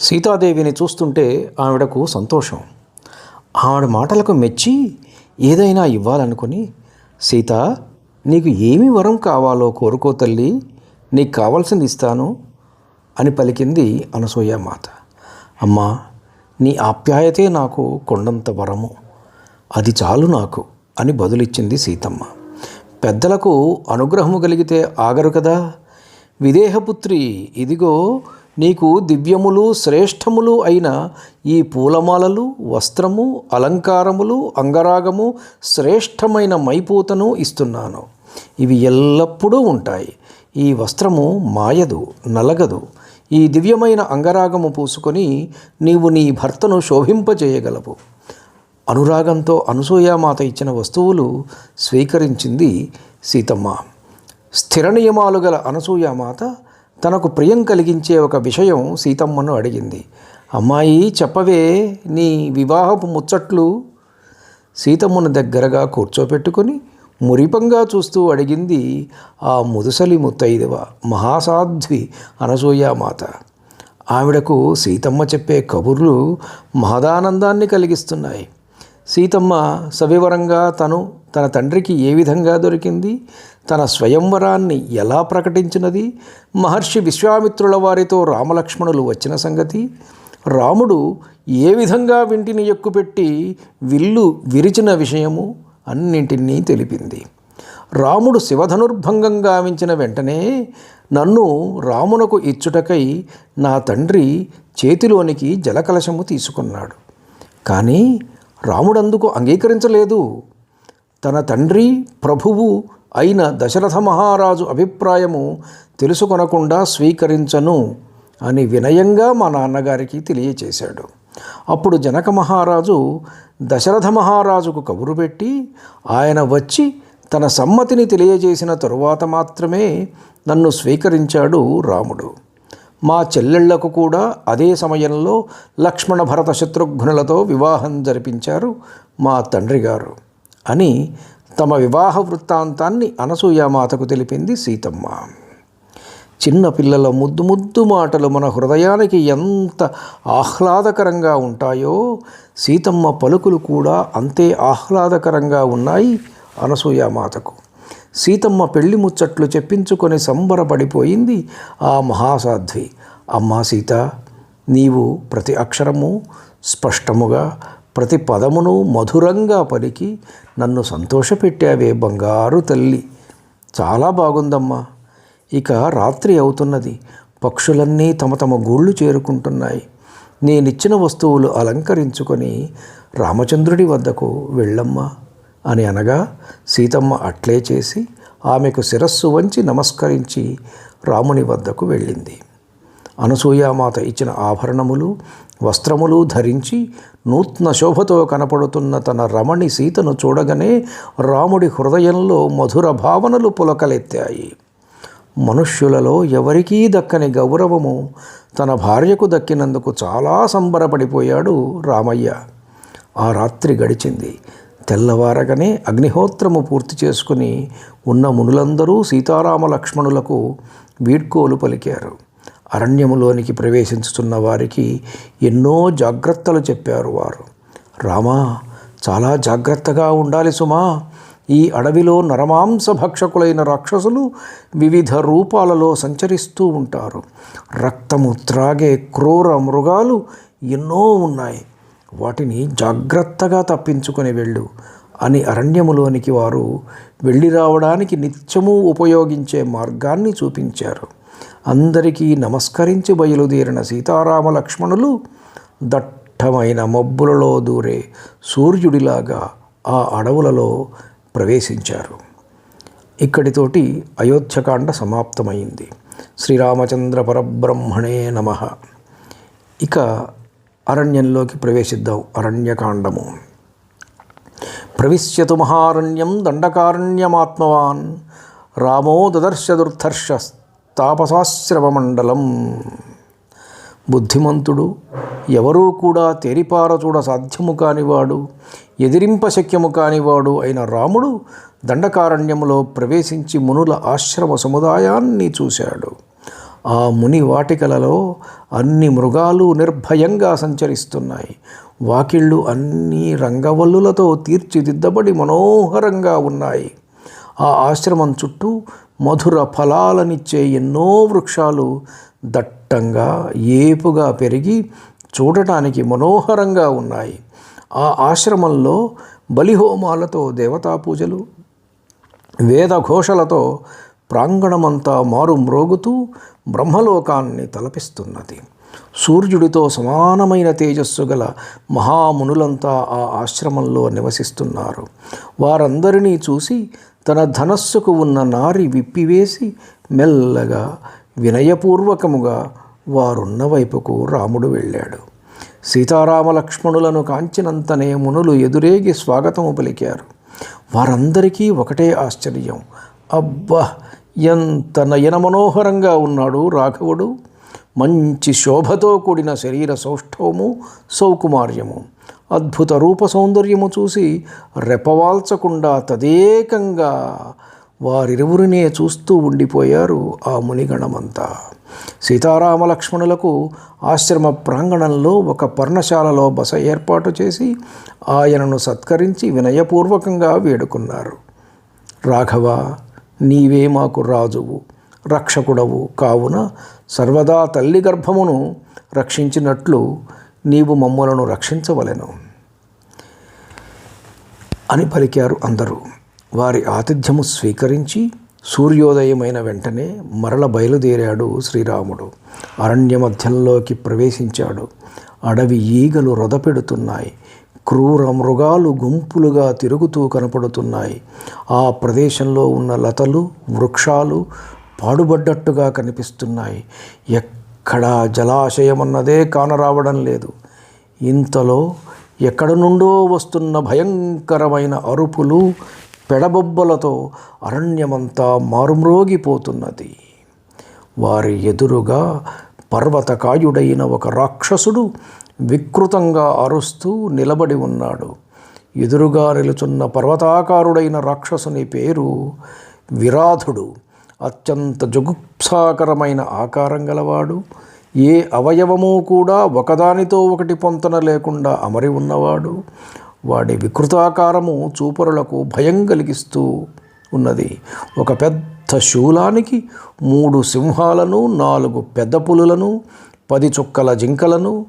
సీతాదేవిని చూస్తుంటే ఆవిడకు సంతోషం. ఆవిడ మాటలకు మెచ్చి ఏదైనా ఇవ్వాలనుకుని సీత నీకు ఏమి వరం కావాలో కోరుకో తల్లి నీకు కావాల్సింది ఇస్తాను అని పలికింది అనసూయ మాత. అమ్మా నీ ఆప్యాయతే నాకు కొండంత వరము. అది చాలు నాకు అని బదులిచ్చింది సీతమ్మ. పెద్దలకు అనుగ్రహము కలిగితే ఆగరు కదా. విదేహపుత్రి ఇదిగో నీకు దివ్యములు శ్రేష్టములు అయిన ఈ పూలమాలలు వస్త్రము అలంకారములు అంగరాగము శ్రేష్టమైన మైపూతను ఇస్తున్నాను. ఇవి ఎల్లప్పుడూ ఉంటాయి. ఈ వస్త్రము మాయదు నలగదు. ఈ దివ్యమైన అంగరాగము పూసుకొని నీవు నీ భర్తను శోభింపజేయగలవు. అనురాగంతో అనసూయామాత ఇచ్చిన వస్తువులు స్వీకరించింది సీతమ్మ. స్థిర నియమాలు గల అనసూయామాత తనకు ప్రియం కలిగించే ఒక విషయం సీతమ్మను అడిగింది. అమ్మాయి చెప్పవే నీ వివాహపు ముచ్చట్లు? సీతమ్మను దగ్గరగా కూర్చోపెట్టుకొని మురిపంగా చూస్తూ అడిగింది ఆ ముదుసలి ముత్తైదవ మహాసాధ్వి అనసూయామాత ఆవిడకు సీతమ్మ చెప్పే కబుర్లు మహదానందాన్ని కలిగిస్తున్నాయి. సీతమ్మ సవివరంగా తను తన తండ్రికి ఏ విధంగా దొరికింది? తన స్వయంవరాన్ని ఎలా ప్రకటించినది? మహర్షి విశ్వామిత్రుల వారితో రామలక్ష్మణులు వచ్చిన సంగతి? రాముడు ఏ విధంగా వింటిని ఎక్కుపెట్టి విల్లు విరిచిన విషయము? అన్నింటినీ తెలిపింది. రాముడు శివధనుర్భంగం గావించిన వెంటనే నన్ను రామునకు ఇచ్చుటకై నా తండ్రి చేతిలోనికి జలకలశము తీసుకున్నాడు. కానీ రాముడందుకు అంగీకరించలేదు. తన తండ్రి ప్రభువు అయిన దశరథ మహారాజు అభిప్రాయము తెలుసుకొనకుండా స్వీకరించను అని వినయంగా మా నాన్నగారికి తెలియచేశాడు. అప్పుడు జనక మహారాజు దశరథ మహారాజుకు కబురు పెట్టి ఆయన వచ్చి తన సమ్మతిని తెలియజేసిన తరువాత మాత్రమే నన్ను స్వీకరించాడు రాముడు. మా చెల్లెళ్ళకు కూడా అదే సమయంలో లక్ష్మణ భరత శత్రుఘ్నులతో వివాహం జరిపించారు మా తండ్రి గారు అని తమ వివాహ వృత్తాంతాన్ని అనసూయామాతకు తెలిపింది సీతమ్మ. చిన్న పిల్లల ముద్దు ముద్దు మాటలు మన హృదయానికి ఎంత ఆహ్లాదకరంగా ఉంటాయో సీతమ్మ పలుకులు కూడా అంతే ఆహ్లాదకరంగా ఉన్నాయి అనసూయామాతకు సీతమ్మ పెళ్ళి ముచ్చట్లు చెప్పించుకొని సంబరపడిపోయింది ఆ మహాసాధ్వి. అమ్మా సీత నీవు ప్రతి అక్షరము స్పష్టముగా ప్రతి పదమును మధురంగా పలికి నన్ను సంతోషపెట్టావే బంగారు తల్లి. చాలా బాగుందమ్మా. ఇక రాత్రి అవుతున్నది. పక్షులన్నీ తమ తమ గూళ్ళు చేరుకుంటున్నాయి. నేనిచ్చిన వస్తువులు అలంకరించుకొని రామచంద్రుడి వద్దకు వెళ్ళమ్మా అని అనగా సీతమ్మ అట్లే చేసి ఆమెకు శిరస్సు వంచి నమస్కరించి రాముని వద్దకు వెళ్ళింది. అనసూయామాత ఇచ్చిన ఆభరణములు వస్త్రములు ధరించి నూత్న శోభతో కనపడుతున్న తన రమణి సీతను చూడగానే రాముడి హృదయంలో మధుర భావనలు పులకలెత్తాయి. మనుష్యులలో ఎవరికీ దక్కని గౌరవము తన భార్యకు దక్కినందుకు చాలా సంబరపడిపోయాడు రామయ్య. ఆ రాత్రి గడిచింది. తెల్లవారగానే అగ్నిహోత్రము పూర్తి చేసుకుని ఉన్న మునులందరూ సీతారామ లక్ష్మణులకు వీడ్కోలు పలికారు. అరణ్యములోనికి ప్రవేశించుతున్న వారికి ఎన్నో జాగ్రత్తలు చెప్పారు వారు. రామా చాలా జాగ్రత్తగా ఉండాలి సుమా. ఈ అడవిలో నరమాంస భక్షకులైన రాక్షసులు వివిధ రూపాలలో సంచరిస్తూ ఉంటారు. రక్తము త్రాగే క్రూర మృగాలు ఎన్నో ఉన్నాయి. వాటిని జాగ్రత్తగా తప్పించుకొని వెళ్ళు అని అరణ్యములోనికి వారు వెళ్ళి రావడానికి నిత్యము ఉపయోగించే మార్గాన్ని చూపించారు. అందరికీ నమస్కరించి బయలుదేరిన సీతారామ లక్ష్మణులు దట్టమైన మబ్బులలో దూరే సూర్యుడిలాగా ఆ అడవులలో ప్రవేశించారు. ఇక్కడితోటి అయోధ్యకాండ సమాప్తమైంది. శ్రీరామచంద్ర పరబ్రహ్మణే నమ. ఇక అరణ్యంలోకి ప్రవేశిద్దాం అరణ్యకాండము. ప్రవిశ్యతు మహారణ్యం దండకారణ్యమాత్మవాన్. రామో దదర్శ తాపసాశ్రవమండలం. బుద్ధిమంతుడు ఎవరూ కూడా తేరిపార చూడ సాధ్యము కానివాడు ఎదిరింప శక్యము కానివాడు అయిన రాముడు దండకారణ్యములో ప్రవేశించి మునుల ఆశ్రమ సముదాయాన్ని చూశాడు. ఆ ముని వాటికలలో అన్ని మృగాలు నిర్భయంగా సంచరిస్తున్నాయి. వాకిళ్ళు అన్ని రంగవల్లులతో తీర్చిదిద్దబడి మనోహరంగా ఉన్నాయి. ఆ ఆశ్రమం చుట్టూ మధుర ఫలాలనిచ్చే ఎన్నో వృక్షాలు దట్టంగా ఏపుగా పెరిగి చూడటానికి మనోహరంగా ఉన్నాయి. ఆ ఆశ్రమంలో బలిహోమాలతో దేవతా పూజలు వేదఘోషలతో ప్రాంగణమంతా మారు మ్రోగుతూ బ్రహ్మలోకాన్ని తలపిస్తున్నది. సూర్యుడితో సమానమైన తేజస్సు గల మహామునులంతా ఆ ఆశ్రమంలో నివసిస్తున్నారు. వారందరినీ చూసి తన ధనస్సుకు ఉన్న నారి విప్పివేసి మెల్లగా వినయపూర్వకముగా వారున్న వైపుకు రాముడు వెళ్ళాడు. సీతారామ లక్ష్మణులను కాంచినంతనే మునులు ఎదురేగి స్వాగతము పలికారు. వారందరికీ ఒకటే ఆశ్చర్యం. అబ్బా ఎంత నయన మనోహరంగా ఉన్నాడు రాఘవుడు. మంచి శోభతో కూడిన శరీర సౌష్ఠవము సౌకుమార్యము. అద్భుత రూప సౌందర్యము చూసి రెపవాల్చకుండా తదేకంగా వారిరువురినే చూస్తూ ఉండిపోయారు ఆ మునిగణమంతా. సీతారామ లక్ష్మణులకు ఆశ్రమ ప్రాంగణంలో ఒక పర్ణశాలలో బస ఏర్పాటు చేసి ఆయనను సత్కరించి వినయపూర్వకంగా వేడుకున్నారు. రాఘవ నీవే మాకు రాజువు రక్షకుడవు కావున సర్వదా తల్లి గర్భమును రక్షించినట్లు నీవు మమ్మలను రక్షించవలెను అని పలికారు అందరూ. వారి ఆతిథ్యము స్వీకరించి సూర్యోదయమైన వెంటనే మరల బయలుదేరాడు శ్రీరాముడు. అరణ్య మధ్యంలోకి ప్రవేశించాడు. అడవి ఈగలు రొదపెడుతున్నాయి. క్రూర మృగాలు గుంపులుగా తిరుగుతూ కనపడుతున్నాయి. ఆ ప్రదేశంలో ఉన్న లతలు వృక్షాలు పాడుబడ్డట్టుగా కనిపిస్తున్నాయి. ఎక్కడా జలాశయమన్నదే కానరావడం లేదు. ఇంతలో ఎక్కడ నుండో వస్తున్న భయంకరమైన అరుపులు పెడబొబ్బలతో అరణ్యమంతా మారుమ్రోగిపోతున్నది. వారి ఎదురుగా పర్వతకాయుడైన ఒక రాక్షసుడు వికృతంగా అరుస్తూ నిలబడి ఉన్నాడు. ఎదురుగా నిలుచున్న పర్వతాకారుడైన రాక్షసుని పేరు విరాధుడు. అత్యంత జుగుప్సాకరమైన ఆకారం గలవాడు. ఏ అవయవము కూడా ఒకదానితో ఒకటి పొంతన లేకుండా అమరి ఉన్నవాడు. వాడి వికృతాకారము చూపరులకు భయం కలిగిస్తూ ఉన్నది. ఒక పెద్ద శూలానికి మూడు సింహాలను నాలుగు పెద్ద పులులను పది చుక్కల జింకలను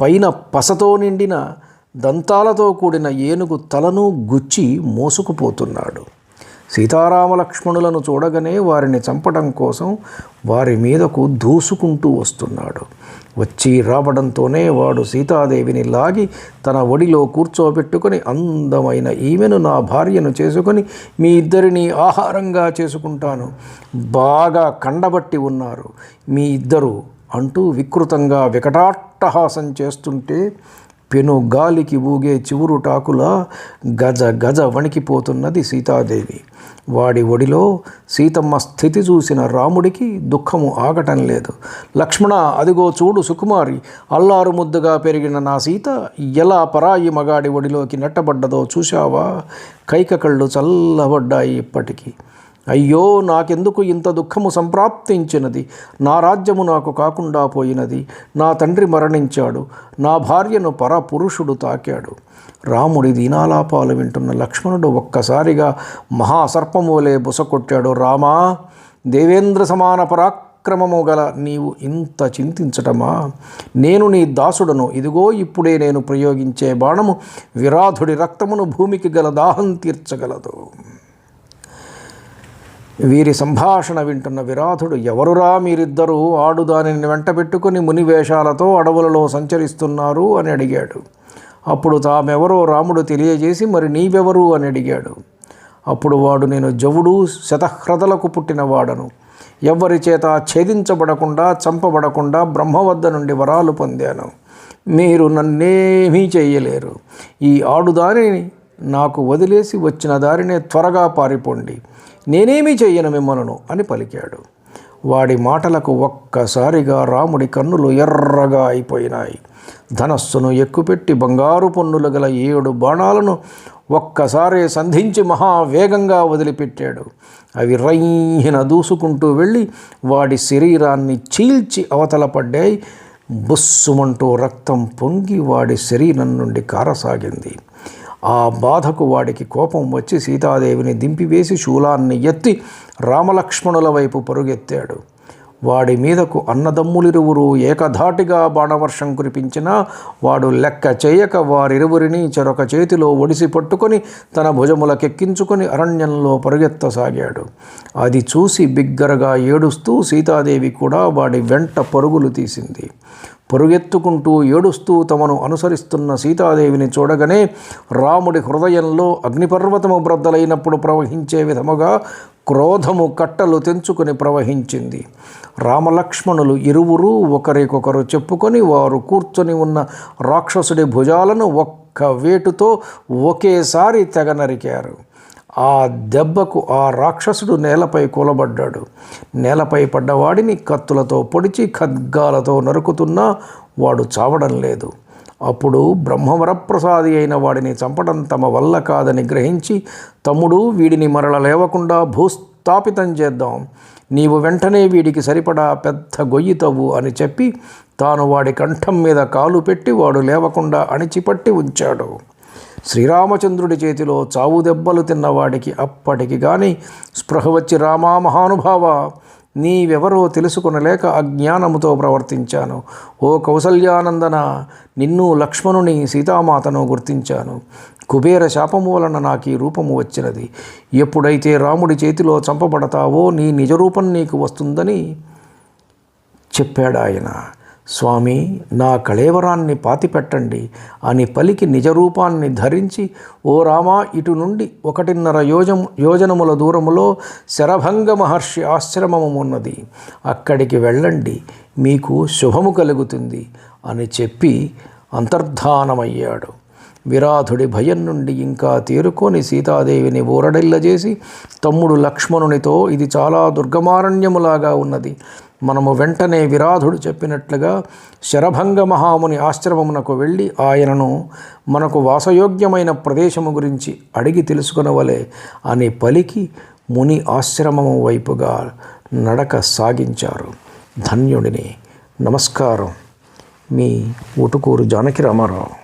పైన పసతో నిండిన దంతాలతో కూడిన ఏనుగు తలను గుచ్చి మోసుకుపోతున్నాడు. సీతారామలక్ష్మణులను చూడగానే వారిని చంపడం కోసం వారి మీదకు దూసుకుంటూ వస్తున్నాడు. వచ్చి రావడంతోనే వాడు సీతాదేవిని లాగి తన ఒడిలో కూర్చోబెట్టుకొని అందమైన ఈమెను నా భార్యను చేసుకొని మీ ఇద్దరిని ఆహారంగా చేసుకుంటాను. బాగా కండబట్టి ఉన్నారు. మీ ఇద్దరు అంటూ వికృతంగా వికటాట్టహాసం చేస్తుంటే పెను గాలికి ఊగే చివురుటాకులా గజ గజ వణికిపోతున్నది సీతాదేవి. వాడి ఒడిలో సీతమ్మ స్థితి చూసిన రాముడికి దుఃఖము ఆగటం లేదు. లక్ష్మణ అదిగో చూడు సుకుమారి అల్లారు ముద్దుగా పెరిగిన నా సీత ఎలా పరాయి మగాడి ఒడిలోకి నెట్టబడ్డదో చూశావా? కైక కళ్ళు చల్లబడ్డాయి ఇప్పటికీ. అయ్యో నాకెందుకు ఇంత దుఃఖము సంప్రాప్తించినది? నా రాజ్యము నాకు కాకుండా పోయినది. నా తండ్రి మరణించాడు. నా భార్యను పరపురుషుడు తాకాడు. రాముడి దీనాలాపాలు వింటున్న లక్ష్మణుడు ఒక్కసారిగా మహాసర్పము వలె బుసకొట్టాడు. రామా దేవేంద్ర సమాన పరాక్రమము గల నీవు ఇంత చింతించటమా? నేను నీ దాసుడను. ఇదిగో ఇప్పుడే నేను ప్రయోగించే బాణము విరాధుడి రక్తమును భూమికి గల దాహం తీర్చగలదు. వీరి సంభాషణ వింటున్న విరాధుడు ఎవరురా మీరిద్దరూ? ఆడు దానిని వెంట పెట్టుకుని ముని వేషాలతో అడవులలో సంచరిస్తున్నారు అని అడిగాడు. అప్పుడు తామెవరో రాముడు తెలియజేసి మరి నీవెవరు? అని అడిగాడు. అప్పుడు వాడు నేను జవుడు శతహ్రదలకు పుట్టినవాడను ఎవ్వరి చేత ఛేదించబడకుండా చంపబడకుండా బ్రహ్మ వద్ద నుండి వరాలు పొందాను. మీరు నన్నేమీ చేయలేరు. ఈ ఆడుదానిని నాకు వదిలేసి వచ్చిన దారినే త్వరగా పారిపోండి. నేనేమీ చెయ్యను మిమ్మలను అని పలికాడు. వాడి మాటలకు ఒక్కసారిగా రాముడి కన్నులు ఎర్రగా అయిపోయినాయి. ధనస్సును ఎక్కుపెట్టి బంగారు పన్నులు గల ఏడు బాణాలను ఒక్కసారి సంధించి మహావేగంగా వదిలిపెట్టాడు. అవి రైహిన దూసుకుంటూ వెళ్ళి వాడి శరీరాన్ని చీల్చి అవతల పడ్డాయి. బుస్సుమంటూ రక్తం పొంగి వాడి శరీరం నుండి కారసాగింది. ఆ బాధకు వాడికి కోపం వచ్చి సీతాదేవిని దింపివేసి శూలాన్ని ఎత్తి రామలక్ష్మణుల వైపు పరుగెత్తాడు. వాడి మీదకు అన్నదమ్ములిరువురు ఏకధాటిగా బాణవర్షం కురిపించినా వాడు లెక్క చేయక వారిరువురిని చెరొక చేతిలో ఒడిసి పట్టుకొని తన భుజములకెక్కించుకొని అరణ్యంలో పరుగెత్తసాగాడు. అది చూసి బిగ్గరగా ఏడుస్తూ సీతాదేవి కూడా వాడి వెంట పరుగులు తీసింది. పరుగెత్తుకుంటూ ఏడుస్తూ తమను అనుసరిస్తున్న సీతాదేవిని చూడగానే రాముడి హృదయంలో అగ్నిపర్వతము బ్రద్దలైనప్పుడు ప్రవహించే విధముగా క్రోధము కట్టలు తెంచుకొని ప్రవహించింది. రామలక్ష్మణులు ఇరువురు ఒకరికొకరు చెప్పుకొని వారు కూర్చొని ఉన్న రాక్షసుడి భుజాలను ఒక్క వేటుతో ఒకేసారి తెగ నరికారు. ఆ దెబ్బకు ఆ రాక్షసుడు నేలపై కూలబడ్డాడు. నేలపై పడ్డవాడిని కత్తులతో పొడిచి ఖడ్గాలతో నరుకుతున్నా వాడు చావడం లేదు. అప్పుడు బ్రహ్మవరప్రసాది అయిన వాడిని చంపడం తమ వల్ల కాదని గ్రహించి తమ్ముడు వీడిని మరల లేవకుండా భూస్థాపితం చేద్దాం. నీవు వెంటనే వీడికి సరిపడా పెద్ద గొయ్యి తవ్వు అని చెప్పి తాను వాడి కంఠం మీద కాలు పెట్టి వాడు లేవకుండా అణిచిపట్టి ఉంచాడు. శ్రీరామచంద్రుడి చేతిలో చావు దెబ్బలు తిన్నవాడికి అప్పటికి గాని స్పృహ వచ్చి రామా మహానుభావ నీవెవరో తెలుసుకొనలేక అజ్ఞానముతో ప్రవర్తించాను. ఓ కౌసల్యానందన నిన్ను లక్ష్మణుని సీతామాతను గుర్తించాను. కుబేర శాపము వలన నాకు ఈ రూపము వచ్చినది. ఎప్పుడైతే రాముడి చేతిలో చంపబడతావో నీ నిజరూపం నీకు వస్తుందని చెప్పాడాయన. స్వామి నా కళేవరాన్ని పాతిపెట్టండి. అని పలికి నిజరూపాన్ని ధరించి ఓ రామా ఇటు నుండి ఒకటిన్నర యోజం యోజనముల దూరములో శరభంగ మహర్షి ఆశ్రమము ఉన్నది. అక్కడికి వెళ్ళండి మీకు శుభము కలుగుతుంది అని చెప్పి అంతర్ధానమయ్యాడు. విరాధుడి భయం నుండి ఇంకా తేరుకొని సీతాదేవిని ఊరడిల్లజేసి తమ్ముడు లక్ష్మణునితో ఇది చాలా దుర్గమారణ్యములాగా ఉన్నది. మనము వెంటనే విరాధుడు చెప్పినట్లుగా శరభంగ మహాముని ఆశ్రమమునకు వెళ్ళి ఆయనను మనకు వాసయోగ్యమైన ప్రదేశము గురించి అడిగి తెలుసుకునవలే అని పలికి ముని ఆశ్రమము వైపుగా నడక సాగించారు. ధన్యుడిని. నమస్కారం. మీ ఉటుకూరు జానకి రామారావు.